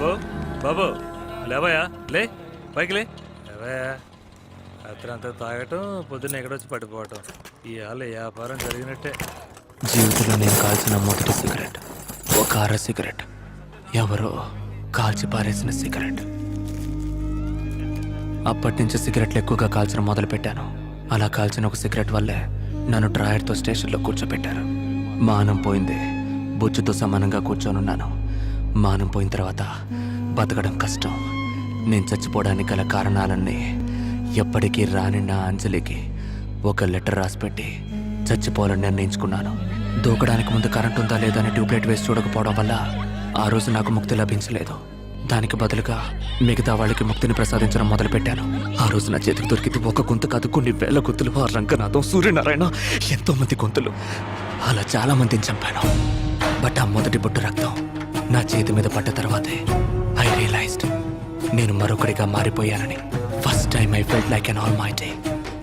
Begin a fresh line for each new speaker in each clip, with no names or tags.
బాబు బాబు లేవయా లే పైకి లే. లేవయా రాత్రి అంతా తాగటం పొద్దున్న ఎక్కడొచ్చి పడిపోవటం. ఇవాళ వ్యాపారం జరిగినట్టే.
జీవితంలో నేను కాల్చిన మొదటి సిగరెట్ ఒక అర సిగరెట్. ఎవరో కాల్చి పారేసిన సిగరెట్. అప్పటి నుంచి సిగరెట్లు ఎక్కువగా కాల్చడం మొదలుపెట్టాను. అలా కాల్చిన ఒక సిగరెట్ వల్లే నన్ను డ్రాయర్తో స్టేషన్లో కూర్చోబెట్టారు మానం పోయింది బుచ్చుతో సమానంగా కూర్చొనున్నాను. మానం పోయిన తర్వాత బతకడం కష్టం. నేను చచ్చిపోవడానికి గల కారణాలన్నీ ఎప్పటికీ రాని నా అంజలికి ఒక లెటర్ రాసిపెట్టి చచ్చిపోవాలని నిర్ణయించుకున్నాను. దూకడానికి ముందు కరెంట్ ఉందా లేదా అని ట్యూబ్లైట్ వేసి చూడకపోవడం వల్ల ఆ రోజు నాకు ముక్తి లభించలేదు. దానికి బదులుగా మిగతా వాళ్ళకి ముక్తిని ప్రసాదించడం మొదలుపెట్టాను. ఆ రోజు నా చేతికి దొరికింది ఒక గొంతు కాదు కొన్ని వేల గొంతులు. ఆ రంగనాథం సూర్యనారాయణ ఎంతో మంది గొంతులు. అలా చాలా మందిని చంపాను. బట్ ఆ మొదటి బొట్టు రక్తం నా చేతి మీద పడ్డ తర్వాతే ఐ రియలైజ్డ్ నేను మరొకడిగా మారిపోయానని. First time I felt like an all my day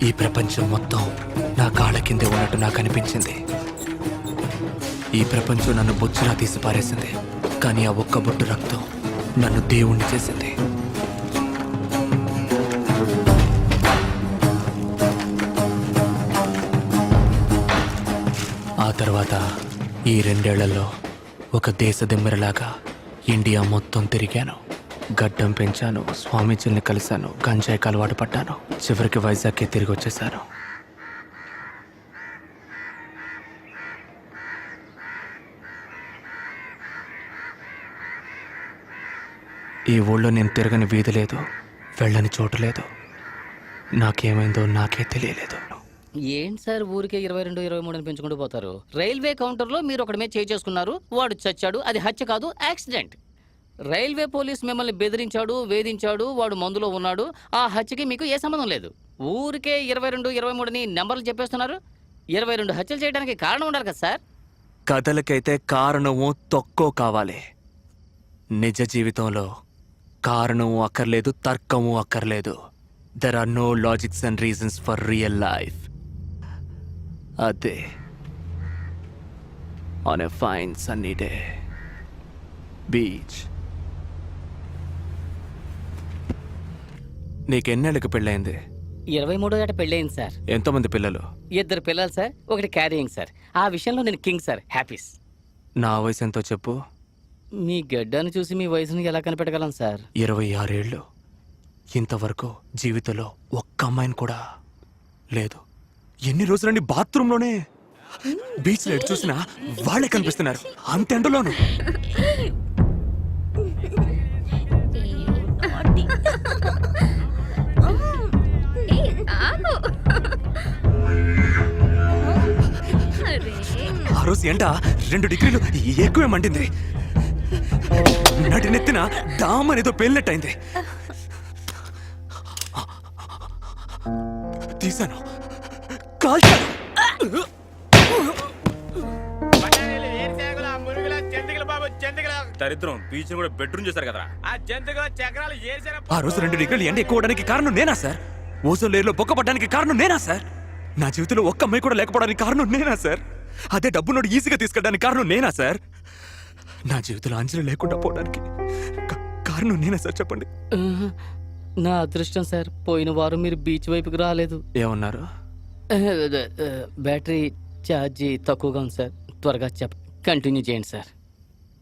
ఈ ప్రపంచం మొత్తం నా కాళ్ళ కిందే ఉన్నట్టు నాకు అనిపించింది. ఈ ప్రపంచం నన్ను బొచ్చులా తీసి పారేసింది. కానీ ఆ ఒక్క బొట్టు రక్తం నన్ను దేవుణ్ణి చేసింది. ఆ తర్వాత ఈ రెండేళ్ళలో ఒక దేశ దెమ్మరలాగా ఇండియా మొత్తం తిరిగాను. గడ్డం పెంచాను స్వామీజీల్ని కలిశాను గంజాయికి అలవాటు పడ్డాను చివరికి వైజాగ్కి తిరిగి వచ్చేసాను ఈ ఊళ్ళో నేను తిరగని వీధి లేదు వెళ్ళని చోటు లేదు. నాకేమైందో నాకే తెలియలేదు.
ఏంటి సార్ ఊరికే ఇరవై రెండు ఇరవై మూడు అని పెంచుకుంటూ పోతారు? రైల్వే కౌంటర్లో మీరు ఒకటి మీద చేసుకున్నారు వాడు చచ్చాడు అది హత్య కాదు యాక్సిడెంట్. రైల్వే పోలీస్ మిమ్మల్ని బెదిరించాడు వేధించాడు వాడు మందులో ఉన్నాడు ఆ హత్యకి మీకు ఏ సంబంధం లేదు. ఊరికే ఇరవై రెండు ఇరవై మూడుని నెంబర్లు చెప్పేస్తున్నారు. ఇరవై రెండు హత్యలు చేయడానికి కారణం ఉండాలి కదా సార్?
కథలకైతే కారణము తక్కువ కావాలి. నిజ జీవితంలో కారణము అక్కర్లేదు తర్కము అక్కర్లేదు. There are no logics and reasons for real life అదే. On a fine sunny day beach నీకెన్నేళ్ళకి పెళ్ళైంది
ఇరవై మూడో ఏట పెళ్ళయింది సార్.
ఎంతమంది పిల్లలు?
ఇద్దరు పిల్లలు సార్. ఒకటి క్యారియింగ్ సార్. ఆ విషయంలో నేను కింగ్ సార్. హ్యాపీస్
నా వయసు ఎంతో చెప్పు.
మీ గడ్డాన్ని చూసి మీ వయసుని ఎలా కనిపెట్టగలను సార్?
ఇరవై ఆరేళ్ళు. ఇంతవరకు జీవితంలో ఒక్క అమ్మాయిని కూడా లేదు. ఎన్ని రోజులండి బాత్రూంలోనే? బీచ్లో ఎటు చూసినా వాళ్ళే కనిపిస్తున్నారు. అంత ఎండలోను. ఆ రోజు ఎండ రెండు డిగ్రీలు ఎక్కువే మండింది. నటి నెత్తిన దామనేదో అనేదో పేలినట్టయింది. తీశాను. కాల్చాను
దరిద్రం. బీచ్ కూడా బెడ్రూమ్ చేశారు కదరా.
ఆ రోజు రెండు డిగ్రీలు ఎండ ఎక్కువ అవడానికి కారణం నేనా సార్? ఓజోన్ లేయర్లో బొక్క పడ్డానికి కారణం నేనా సార్? నా జీవితంలో ఒక్క అమ్మాయి కూడా లేకపోవడానికి కారణం నేనా సార్? అదే డబ్బునోడు ఈజీగా తీసుకెళ్ళడానికి కారణం నేనా సార్? నా జీవితంలో అంజలి లేకుండా పోవడానికి కారణం నేనా సార్? చెప్పండి.
నా అదృష్టం సార్. పోయిన వారం మీరు బీచ్ వైపుకి రాలేదు.
ఏమన్నారు?
బ్యాటరీ ఛార్జీ తక్కువగా ఉంది సార్. త్వరగా చెప్ కంటిన్యూ చేయండి సార్.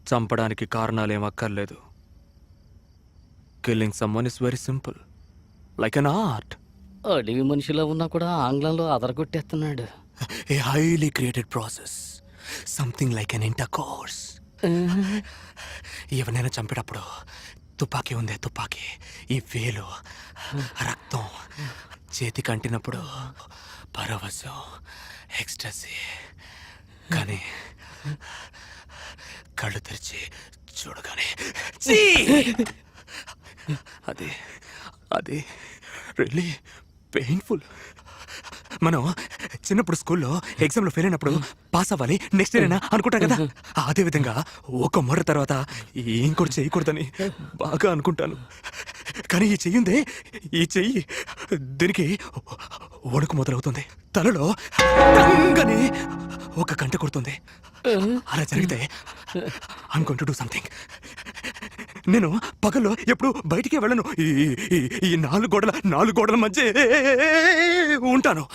చంపడానికి కారణాలు ఏం అక్కర్లేదు. Killing someone is very simple like an art
అడవి మనిషిలో ఉన్నా కూడా ఆంగ్లంలో అదరగొట్టేస్తున్నాడు.
A highly created process something like an intercourse ఎవరైనా చంపేటప్పుడు తుపాకీ ఉందే తుపాకీ. ఈ వేలు రక్తం చేతి కంటినప్పుడు పరవశం ఎక్స్ట్రసీ కానీ కళ్ళు తెరిచి చూడగానే ఛీ! అది అది రియల్లీ పెయిన్ఫుల్ మనం చిన్నప్పుడు స్కూల్లో ఎగ్జామ్లో ఫెయిల్ అయినప్పుడు పాస్ అవ్వాలి నెక్స్ట్ ఇయర్ అయినా అనుకుంటాం కదా. అదే విధంగా ఒక మొర్ర తర్వాత ఏం కూడా చేయకూడదని బాగా అనుకుంటాను. కానీ ఈ చెయ్యిందే ఈ చెయ్యి దీనికి వణుకు మొదలవుతుంది. తలలో తంగని ఒక గంట కొడుతుంది. అలా జరిగితే అనుకుంటు డూ సంథింగ్ నేను పగల్లో ఎప్పుడు బయటికే వెళ్ళను. ఈ ఈ- ఈ నాలుగు గోడల నాలుగు గోడల మధ్య ఉంటాను.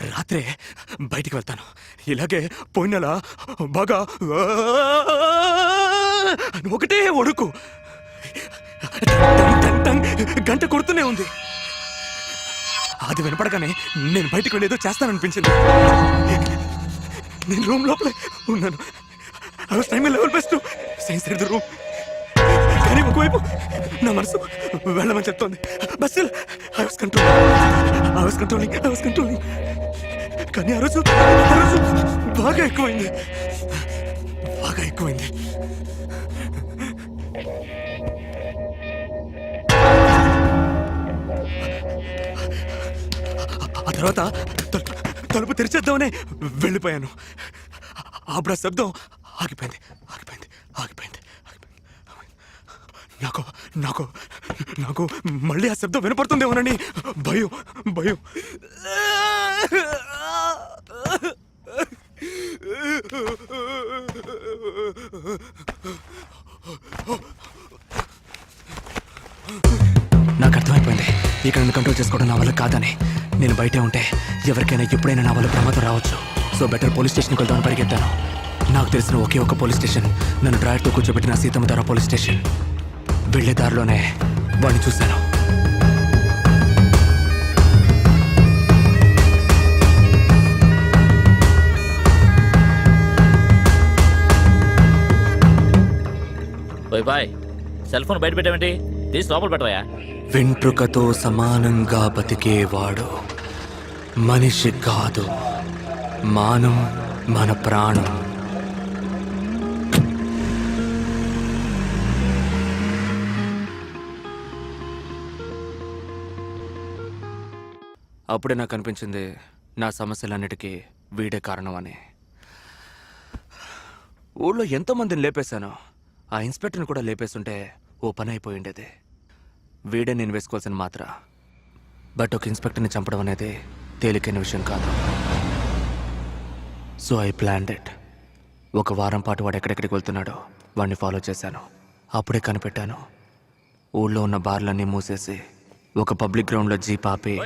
రాత్రే బయటికి వెళ్తాను. ఇలాగే పోయిన నెల బాగా ఒకటే ఒడుకు గంట కొడుతూనే ఉంది. అది వినపడగానే నేను బయటకు వెళ్ళేదో చేస్తాననిపించింది. నేను రూమ్ లోపలే ఉన్నాను. I was time level best science room కానీ ఒకవైపు నా మనసు వెళ్ళమని చెప్తోంది. But still I was control I was controlling I was controlling కానీ ఆ రోజు ఆ రోజు బాగా ఎక్కువైంది. బాగా ఎక్కువైంది. తర్వాత తలుపు తెరిచేద్దామనే వెళ్ళిపోయాను. అప్పుడు ఆ శబ్దం ఆగిపోయింది ఆగిపోయింది ఆగిపోయింది నాకు నాకు నాకు మళ్ళీ ఆ శబ్దం వినపడుతుందేమోనని భయం భయం. నాకు అర్థమైపోయింది. ఇక్కడ కంట్రోల్ చేసుకోవడం నా వల్ల కాదని. నేను బయటే ఉంటే ఎవరికైనా ఎప్పుడైనా నా వల్ల ప్రమాదం రావచ్చు. సో బెటర్ పోలీస్ స్టేషన్కి వెళ్దామని పరిగెత్తాను. నాకు తెలిసిన ఒకే ఒక పోలీస్ స్టేషన్ నన్ను డ్రైవర్తో కూర్చోబెట్టిన సీతమ్మ ధార పోలీస్ స్టేషన్ వెళ్ళే దారిలోనే వాడిని చూశాను.
ఓయ్ బాయ్ సెల్ ఫోన్ బయట పెట్టావేంటి? తీసి లోపల
వెంట్రుకతో సమానంగా బతికేవాడు మనిషి కాదు మానం మన ప్రాణం. అప్పుడే నాకు అనిపించింది నా సమస్యలన్నిటికీ వీడే కారణం అని ఊళ్ళో ఎంతోమందిని లేపేశాను. ఆ ఇన్స్పెక్టర్ని కూడా లేపేస్తుంటే ఓ పని అయిపోయి ఉండేది. వీడే నేను వేసుకోవాల్సిన మాత్ర. బట్ ఒక ఇన్స్పెక్టర్ని చంపడం అనేది తేలికైన విషయం కాదు. So I planned it. ఒక వారం పాటు వాడు ఎక్కడెక్కడికి వెళ్తున్నాడో వాడిని ఫాలో చేశాను. అప్పుడే కనిపెట్టాను. ఊళ్ళో ఉన్న బార్లన్నీ మూసేసి ఒక పబ్లిక్ గ్రౌండ్లో జీప్ ఆపి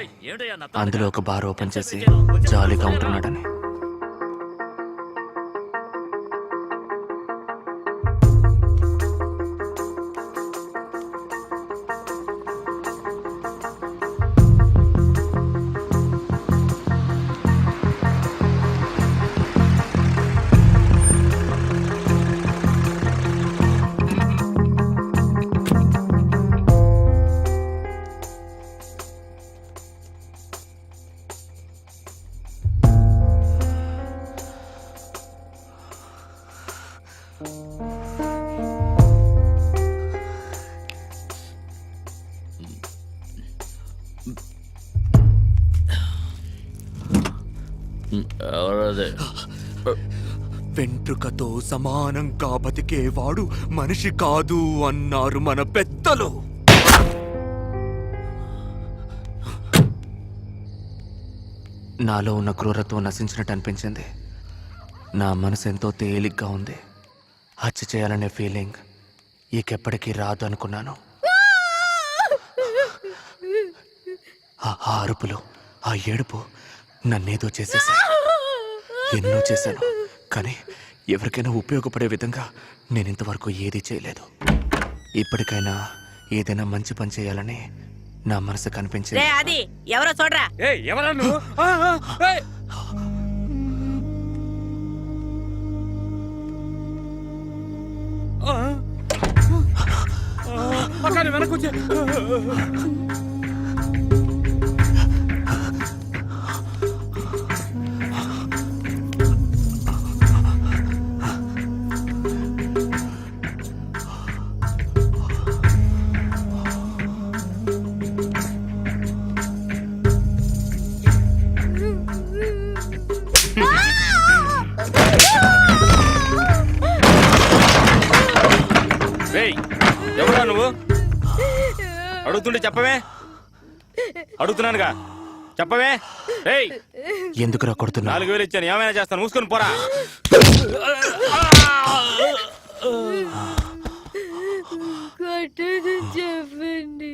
అందులో ఒక బార్ ఓపెన్ చేసి జాలీగా ఉంటున్నాడని. వెంట్రుకతో సమానంగా బతికేవాడు మనిషి కాదు అన్నారు మన పెద్దలు. నాలో ఉన్న క్రూరత్వం నశించినట్టు అనిపించింది. నా మనసు ఎంతో తేలిగ్గా ఉంది. హత్య చేయాలనే ఫీలింగ్ ఇకెప్పటికీ రాదు అనుకున్నాను. ఆ ఆ అరుపులు ఆ ఏడుపు నన్నేదో చేసేసా ఎన్నో చేశాను. కానీ ఎవరికైనా ఉపయోగపడే విధంగా నేను ఇంతవరకు ఏదీ చేయలేదు. ఇప్పటికైనా ఏదైనా మంచి పని చేయాలని నా మనసు కనిపించింది
అది ఎవరో చూడరా.
ఎవరా నువ్వు? వెనకొచ్చే
అడుగుతుంటే చెప్పవే? అడుగుతున్నానుగా. చెప్పవే? రేయ్
ఎందుకురా కొడుతున్నా?
నాలుగు వేలు ఇచ్చాను. ఏమైనా చేస్తాను. మూసుకొని పోరా.
చెప్పండి.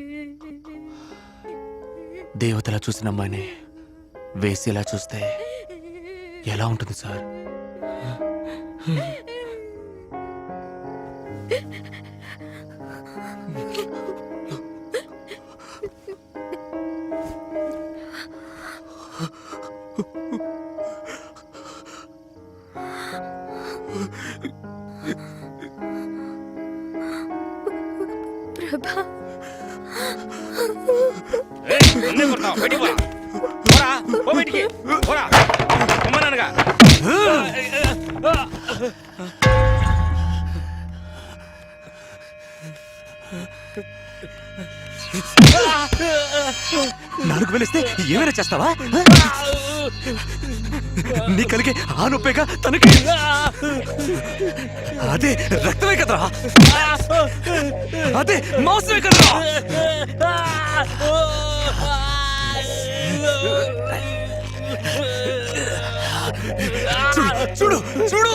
దేవతలా చూసిన అమ్మాయిని వేసేలా చూస్తే ఎలా ఉంటుంది సార్?
పొమ్మన్నానుగా.
నాలుగు వేలిస్తే ఏమైనా చేస్తావా? నీ కలిగే ఆ నొప్పేగా తనకి. అదే రక్తమే కదరా. అదే మాంసమే కదరా. చూడు చూడు చూడు.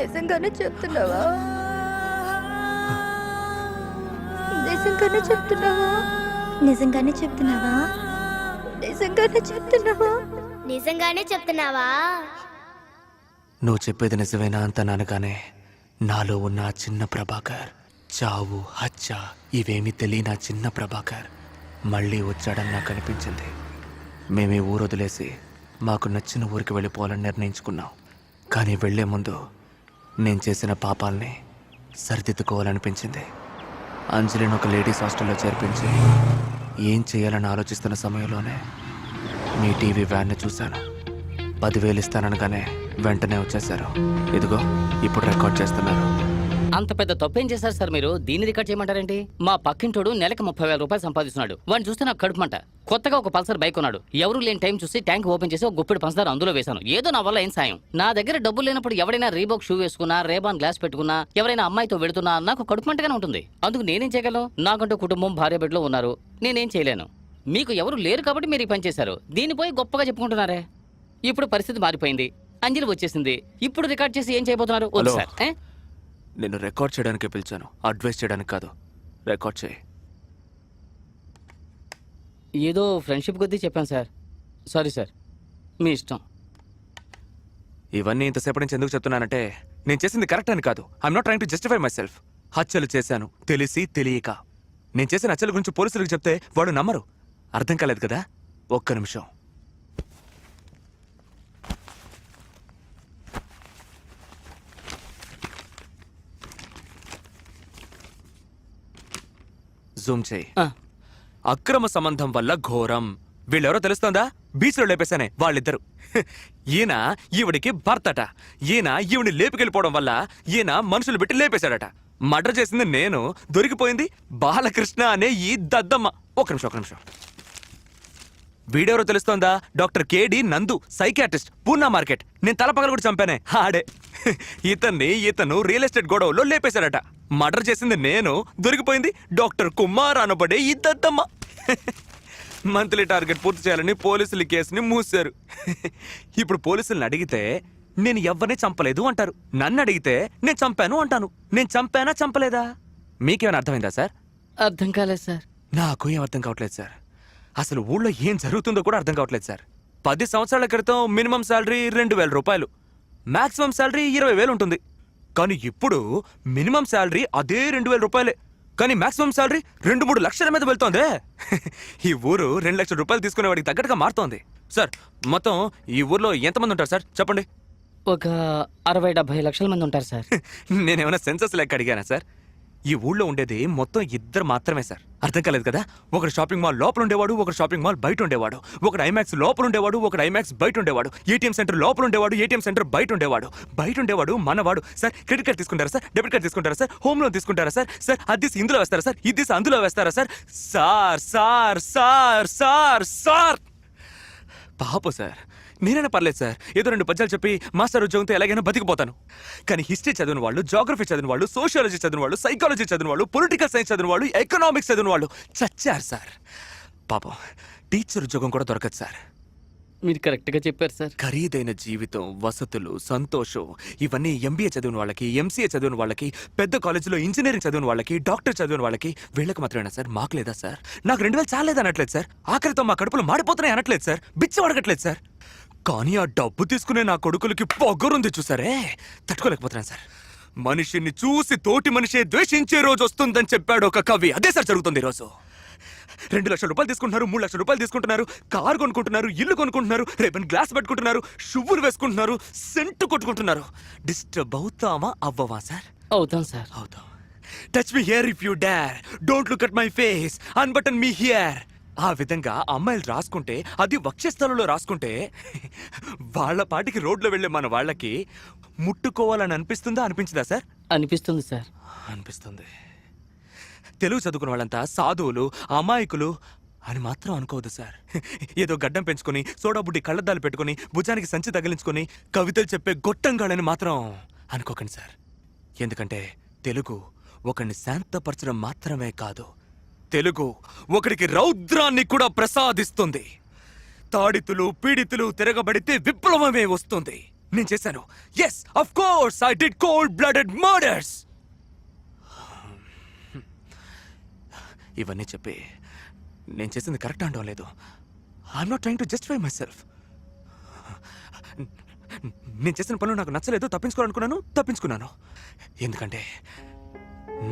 నిజంగానే చెప్తున్నావా? నిజంగానే చెప్తున్నావా?
నిజంగానే చెప్తున్నావా?
నిజంగానే చెప్తున్నావా?
నిజంగానే చెప్తున్నావా?
నువ్వు చెప్పేది నిజమేనా అంత నానగానే? నాలో ఉన్న ఆ చిన్న ప్రభాకర్ చావు హత్య ఇవేమీ తెలియని చిన్న ప్రభాకర్ మళ్ళీ వచ్చాడని నాకు అనిపించింది. మేము ఈ ఊరు వదిలేసి మాకు నచ్చిన ఊరికి వెళ్ళిపోవాలని నిర్ణయించుకున్నాం. కానీ వెళ్ళే ముందు నేను చేసిన పాపాల్ని సరిదిద్దుకోవాలనిపించింది. అంజలిని ఒక లేడీస్ హాస్టల్లో చేర్పించి ఏం చేయాలని ఆలోచిస్తున్న సమయంలోనే మీ టీవీ వ్యాన్ని చూశాను. పదివేలు ఇస్తాననగానే వెంటనే వచ్చేశారు. ఇదిగో ఇప్పుడు రికార్డ్ చేస్తున్నారు.
అంత పెద్ద తప్పేం చేశారు సార్ మీరు? దీన్ని రికార్డ్ చేయమంటారేంటి? మా పక్కింటోడు నెలకు ముప్పై వేల రూపాయలు సంపాదిస్తున్నాడు. వాడిని చూస్తే నాకు కడుపుమంట కొత్తగా ఒక పల్సర్ బైక్ కొన్నాడు. ఎవరు లేని టైం చూసి ట్యాంక్ ఓపెన్ చేసి ఒక గుప్పెడు పంచదార అందులో వేశాను. ఏదో నా వల్ల ఏం సాయం? నా దగ్గర డబ్బులు లేనప్పుడు ఎవరైనా రీబాక్ షూ వేసుకున్నా రేబాన్ గ్లాస్ పెట్టుకున్నా ఎవరైనా అమ్మాయితో వెళుతున్నా నాకు కడుపుమంటగానే ఉంటుంది. అందుకు నేనేం చేయగలను? నాకంటూ కుటుంబం భార్య బిడ్డలు ఉన్నారు. నేనేం చేయలేను. మీకు ఎవరు లేరు కాబట్టి మీరు ఈ పని చేశారు. దీన్ని పోయి గొప్పగా చెప్పుకుంటున్నారే. ఇప్పుడు పరిస్థితి మారిపోయింది. అంజలి వచ్చేసింది. ఇప్పుడు రికార్డ్ చేసి ఏం చేయబోతున్నారు? వద్దు. సార్?
నేను రికార్డ్ చేయడానికే పిలిచాను. అడ్వైస్ చేయడానికి కాదు. రికార్డ్ చేయి.
ఏదో ఫ్రెండ్షిప్ కొద్దీ చెప్పాను సార్. Sorry sir. మీ ఇష్టం.
ఇవన్నీ ఇంతసేపటి నుంచి ఎందుకు చెప్తున్నానంటే నేను చేసింది కరెక్ట్ అని కాదు. I'm not trying to justify myself హత్యలు చేశాను. తెలిసి తెలియక. నేను చేసిన హత్యల గురించి పోలీసులకు చెప్తే వాడు నమ్మరు. అర్థం కాలేదు కదా? ఒక్క నిమిషం. జూమ్ చేయి. అక్రమ సంబంధం వల్ల ఘోరం. వీళ్ళెవరో తెలుస్తోందా? బీచ్లో లేపేశానే వాళ్ళిద్దరు. ఈయన ఈవిడికి భర్తట. ఈయన ఈవిని లేపుకెళ్ళిపోవడం వల్ల ఈయన మనుషులు పెట్టి లేపేశాడట. మర్డర్ చేసింది నేను దొరికిపోయింది బాలకృష్ణ అనే ఈ దద్దమ్మ. ఒక నిమిషం ఒక నిమిషం. వీడెవరో తెలుస్తోందా? డాక్టర్ కేడి నందు సైకియాట్రిస్ట్ పూర్ణ మార్కెట్. నేను తలపగలు కూడా చంపానే. ఆడే. ఇతన్ని ఇతను రియల్ ఎస్టేట్ గొడవలో లేపేశాడట. మర్డర్ చేసింది నేను దొరికిపోయింది డాక్టర్ కుమార్ అనబడే ఈ దద్దమ్మ మంత్లీ టార్గెట్ పూర్తి చేయాలని పోలీసులు కేసుని మూసారు ఇప్పుడు పోలీసుల్ని అడిగితే నేను ఎవరిని చంపలేదు అంటారు. నన్ను అడిగితే నేను చంపాను అంటాను. నేను చంపానా చంపలేదా? మీకేమైనా అర్థమైందా సార్?
అర్థం కాలేదు సార్.
నాకు ఏం అర్థం కావట్లేదు సార్. అసలు ఊళ్ళో ఏం జరుగుతుందో కూడా అర్థం కావట్లేదు సార్. పది సంవత్సరాల క్రితం మినిమం శాలరీ రెండు వేల రూపాయలు. మాక్సిమం శాలరీ ఇరవై వేలు ఉంటుంది. కానీ ఇప్పుడు మినిమం శాలరీ అదే రెండు వేల రూపాయలే. కానీ మాక్సిమం శాలరీ రెండు మూడు లక్షల మీద వెళ్తోందే. ఈ ఊరు రెండు లక్షల రూపాయలు తీసుకునేవాడికి తగ్గట్టుగా మారుతోంది. సార్ మొత్తం ఈ ఊర్లో ఎంతమంది ఉంటారు సార్? చెప్పండి.
ఒక అరవై డెబ్బై లక్షల మంది ఉంటారు సార్.
నేనేమైనా సెన్సస్ లెక్క అడిగానా సార్? ఈ ఊళ్ళో ఉండేది మొత్తం ఇద్దరు మాత్రమే సార్. అర్థం కాలేదు కదా? ఒకడు షాపింగ్ మాల్ లోపల ఉండేవాడు ఒకడు షాపింగ్ మాల్ బయట ఉండేవాడు. ఒకడు ఐమాక్స్ లోపల ఉండేవాడు ఒకడు ఐమాక్స్ బయట ఉండేవాడు. ఏటీఎం సెంటర్ లోపల ఉండేవాడు ఏటీఎం సెంటర్ బయట ఉండేవాడు. బయట ఉండేవాడు మనవాడు. సార్ క్రెడిట్ కార్డ్ తీసుకుంటారా సార్? డెబిట్ కార్డ్ తీసుకుంటారా సార్? హోమ్ లోన్ తీసుకుంటారా సార్? సార్ అది ఇందులో వేస్తారా సార్? ఇది అందులో వేస్తారా sir? Sir sir sir sir sir! పాప సార్. నేనైనా పర్లేదు సార్. ఏదో రెండు పద్యాలు చెప్పి మాస్టర్ ఉద్యోగంతో ఎలాగైనా బతికిపోతాను. కానీ హిస్టరీ చదివిన వాళ్ళు జాగ్రఫీ చదివిన వాళ్ళు సోషియాలజీ చదివిన వాళ్ళు సైకాలజీ చదివిన వాళ్ళు పొలిటికల్ సైన్స్ చదివిన వాళ్ళు ఎకనామిక్స్ చదివిన వాళ్ళు చచ్చారు సార్. పాపం టీచర్ ఉద్యోగం కూడా దొరకదు సార్.
మీరు కరెక్ట్గా చెప్పారు సార్.
ఖరీదైన జీవితం వసతులు సంతోషం ఇవన్నీ ఎంబీఏ చదివిన వాళ్ళకి ఎంసీఏ చదివిన వాళ్ళకి పెద్ద కాలేజీలో ఇంజనీరింగ్ చదివిన వాళ్ళకి డాక్టర్ చదివిన వాళ్ళకి వీళ్ళకి మాత్రమేనా సార్? మాకు లేదా సార్? నాకు రెండు వేలు చాలేదు అనట్లేదు సార్. ఆఖరితో మా కడుపులు మాడిపోతున్నాయి అనట్లేదు సార్. బిచ్చి అడగట్లేదు సార్. కానీ ఆ డబ్బు తీసుకునే నా కొడుకులకి పొగరుంది చూసారే? తట్టుకోలేకపోతున్నాను సార్. మనిషిని చూసి తోటి మనిషే ద్వేషించే రోజు వస్తుందని చెప్పాడు ఒక కవి. అదే సార్ జరుగుతుంది ఈరోజు. రెండు లక్షల రూపాయలు తీసుకుంటున్నారు మూడు లక్షల రూపాయలు తీసుకుంటున్నారు కారు కొనుక్కుంటున్నారు ఇల్లు కొనుక్కుంటున్నారు రేపని గ్లాస్ పెట్టుకుంటున్నారు షువ్వులు వేసుకుంటున్నారు సెంటు కొట్టుకుంటున్నారు. డిస్టర్బ్ అవుతామా అవ్వవా సార్?
అవుతాం సార్.
అవుతాం. Touch me here if you dare don't look at my face unbutton me here ఆ విధంగా అమ్మాయిలు రాసుకుంటే అది వక్షస్థలంలో రాసుకుంటే వాళ్ళ పాటికి రోడ్లో వెళ్ళే మన వాళ్ళకి ముట్టుకోవాలని అనిపిస్తుందా అనిపించదా సార్?
అనిపిస్తుంది సార్.
అనిపిస్తుంది. తెలుగు చదువుకున్న వాళ్ళంతా సాధువులు అమాయకులు అని మాత్రం అనుకోవద్దు సార్. ఏదో గడ్డం పెంచుకొని సోడా బుడ్డి కళ్ళద్దాలు పెట్టుకొని భుజానికి సంచి తగిలించుకొని కవితలు చెప్పే గొట్టంగాడని మాత్రం అనుకోకండి సార్. ఎందుకంటే తెలుగు ఒకరిని శాంతపరచడం మాత్రమే కాదు. తెలుగు ఒకడికి రౌద్రాన్ని కూడా ప్రసాదిస్తుంది. తాడితులు పీడితులు తిరగబడితే విప్లవమే వస్తుంది. నేను చేశాను. Yes of course I did cold blooded murders ఇవన్నీ చెప్పి నేను చేసింది కరెక్ట్ అనడం లేదు. I'm not trying to justify myself నేను చేసిన పనులు నాకు నచ్చలేదు తప్పించుకోవాలనుకున్నాను తప్పించుకున్నాను. ఎందుకంటే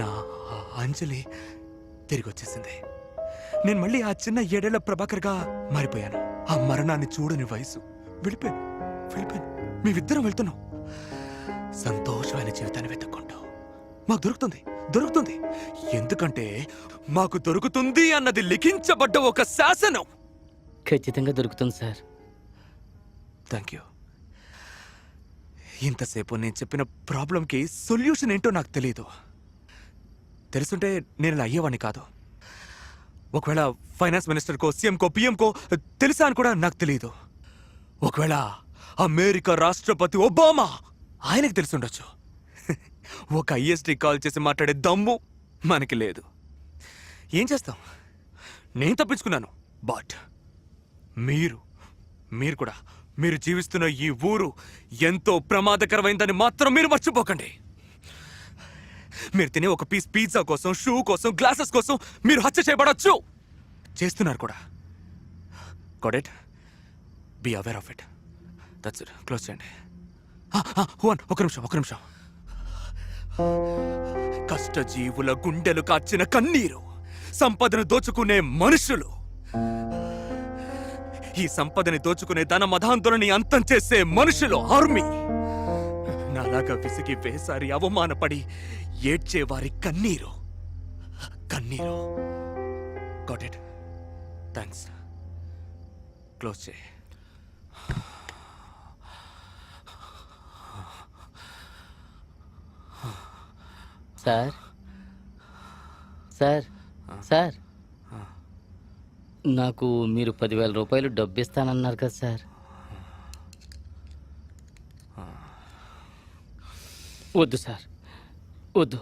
నా అంజలి తిరిగి వచ్చేసింది నేను మళ్ళీ ఆ చిన్న ఏడేళ్ళ ప్రభాకర్గా మారిపోయాను. ఆ మరణాన్ని చూడని వయసు. వెళ్ళిపోయాను వెళ్ళిపోయాను మేమిద్దరం వెళ్తున్నాం. సంతోషమైన జీవితాన్ని వెతుక్కుంటూ. మాకు దొరుకుతుంది దొరుకుతుంది. ఎందుకంటే మాకు దొరుకుతుంది అన్నది లిఖించబడ్డ ఒక శాసనం.
ఖచ్చితంగా దొరుకుతుంది సార్.
Thank you. ఇంతసేపు నేను చెప్పిన ప్రాబ్లంకి సొల్యూషన్ ఏంటో నాకు తెలియదు తెలుసుంటే నేను ఇలా అయ్యేవాడిని కాదు. ఒకవేళ ఫైనాన్స్ మినిస్టర్కో సీఎంకో పిఎంకో తెలుసా అని కూడా నాకు తెలియదు ఒకవేళ అమెరికా రాష్ట్రపతి ఒబామా ఆయనకు తెలుసుండొచ్చు. ఒక ఐఎస్డి కాల్ చేసి మాట్లాడే దమ్ము మనకి లేదు. ఏం చేస్తాం? నేను తప్పించుకున్నాను. బట్ మీరు మీరు కూడా మీరు జీవిస్తున్న ఈ ఊరు ఎంతో ప్రమాదకరమైందని మాత్రం మీరు మర్చిపోకండి. మీరు తినే ఒక పీస్ పిజ్జా కోసం షూ కోసం గ్లాసెస్ కోసం మీరు హత్య చేయబడచ్చు. చేస్తున్నారు కూడా. కొడెట్ be aware of it that's it close చేయండి. Ah, ah, హువన్ ఒక నిమిషం ఒక నిమిషం. కష్టజీవుల గుండెలు కాచిన కన్నీరు సంపదను దోచుకునే మనుషులు. ఈ సంపదని దోచుకునే ధన మధాంతులని అంతం చేసే మనుషులు ఆర్మీ. నాలాగా విసిగి వేసారి అవమానపడి ఏడ్చే వారి కన్నీరు. కన్నీరు. గాట్ ఇట్ థ్యాంక్స్ క్లోజ్ చేయి.
సార్? సార్? సార్? నాకు మీరు పదివేల రూపాయలు డబ్బు ఇస్తానన్నారు కదా సార్. వద్దు సార్. వద్దు.